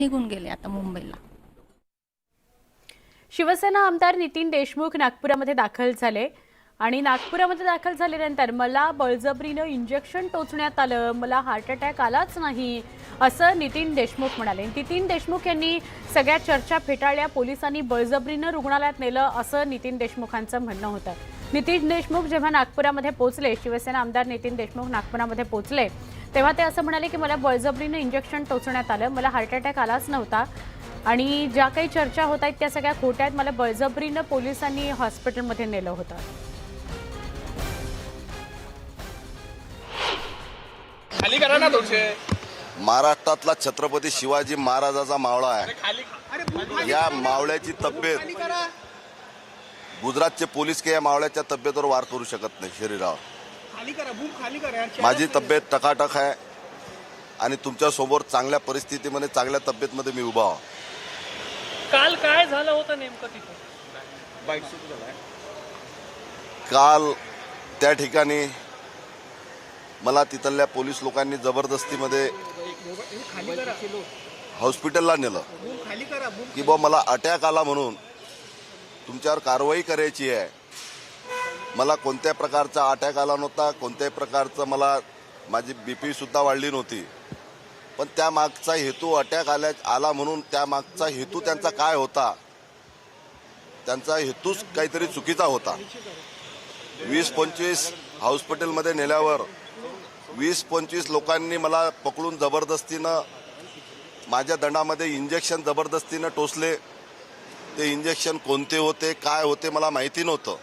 निघून गेले आता मुंबईला. शिवसेना आमदार नितीन देशमुख नागपुरामध्ये दाखल झाले. आणि नागपुरामध्ये दाखल झाल्यानंतर मला बळजबरीनं इंजेक्शन टोचण्यात आलं. मला हार्ट अटॅक आलाच नाही असं नितीन देशमुख म्हणाले. नितीन देशमुख यांनी सगळ्या चर्चा फेटाळल्या पोलिसांनी बळजबरीनं रुग्णालयात नेलं असं नितीन देशमुखांचं म्हणणं होतं. नितीन देशमुख जेव्हा नागपुरामध्ये पोहोचले शिवसेना आमदार नितीन देशमुख नागपुरामध्ये पोहोचले तेव्हा ते असं म्हणाले की मला बळजबरीनं इंजेक्शन टोचण्यात आलं मला हार्ट अटॅक आलाच नव्हता आणि ज्या काही चर्चा होत आहेत त्या सगळ्या खोट्या आहेत मला बळजबरीनं पोलिसांनी हॉस्पिटलमध्ये नेलं होतं. खाली करा ना महाराष्ट्रातला छत्रपती शिवाजी महाराजाचा मावळा आहे. खाली या मावळ्याची तब्येत गुजरातचे पोलीस काही या मावळ्याच्या तब्येतीवर वार करू शकत नाही शरीरावर. खाली करा भूम खाली करा. यार. माझी तब्येत टकाटक आहे आणि तुमच्यासमोर चांगल्या परिस्थितीमध्ये चांगल्या तब्येतमध्ये मी उभा आहो. काल काय झालं होतं नेमकं तिथे? बाईक सुरू झालाय काल त्या ठिकाणी मला तिथल्या पोलीस लोकांनी जबरदस्तीमध्ये हॉस्पिटलला नेलं. की बा मला अटॅक आला म्हणून तुमच्यावर कारवाई करायची आहे. मला कोणत्या प्रकारचा अटॅक आला नव्हता कोणत्याही प्रकारचं मला माझी बी पी सुद्धा वाढली नव्हती. पण त्या मागचा हेतू अटॅक आल्या आला म्हणून त्या मागचा हेतू त्यांचा काय होता? त्यांचा हेतूच काहीतरी चुकीचा होता. वीस पंचवीस हॉस्पिटलमध्ये नेल्यावर वीस पंचवीस लोकांनी मला पकडून जबरदस्तीनं माझ्या दंडामध्ये इंजेक्शन जबरदस्तीनं टोचले. ते इंजेक्शन कोणते होते काय होते मला माहिती नव्हतं.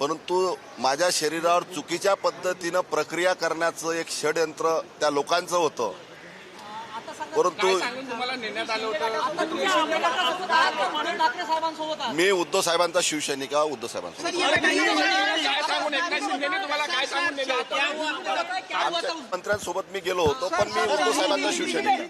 परंतु माझ्या शरीरावर चुकीच्या पद्धतीनं प्रक्रिया करण्याचं एक षडयंत्र त्या लोकांचं होतं. परंतु सांगून तुम्हाला नेण्यात आलं होतं? मी उद्धव साहेबांचा शिवसैनिक आहे उद्धव साहेबांचा एकनाथ शिंदेने तुम्हाला काय सांगून नेलं? होतं आमच्या मंत्र्यांसोबत मी गेलो होतो पण मी उद्धव साहेबांचा शिवसैनिक आहे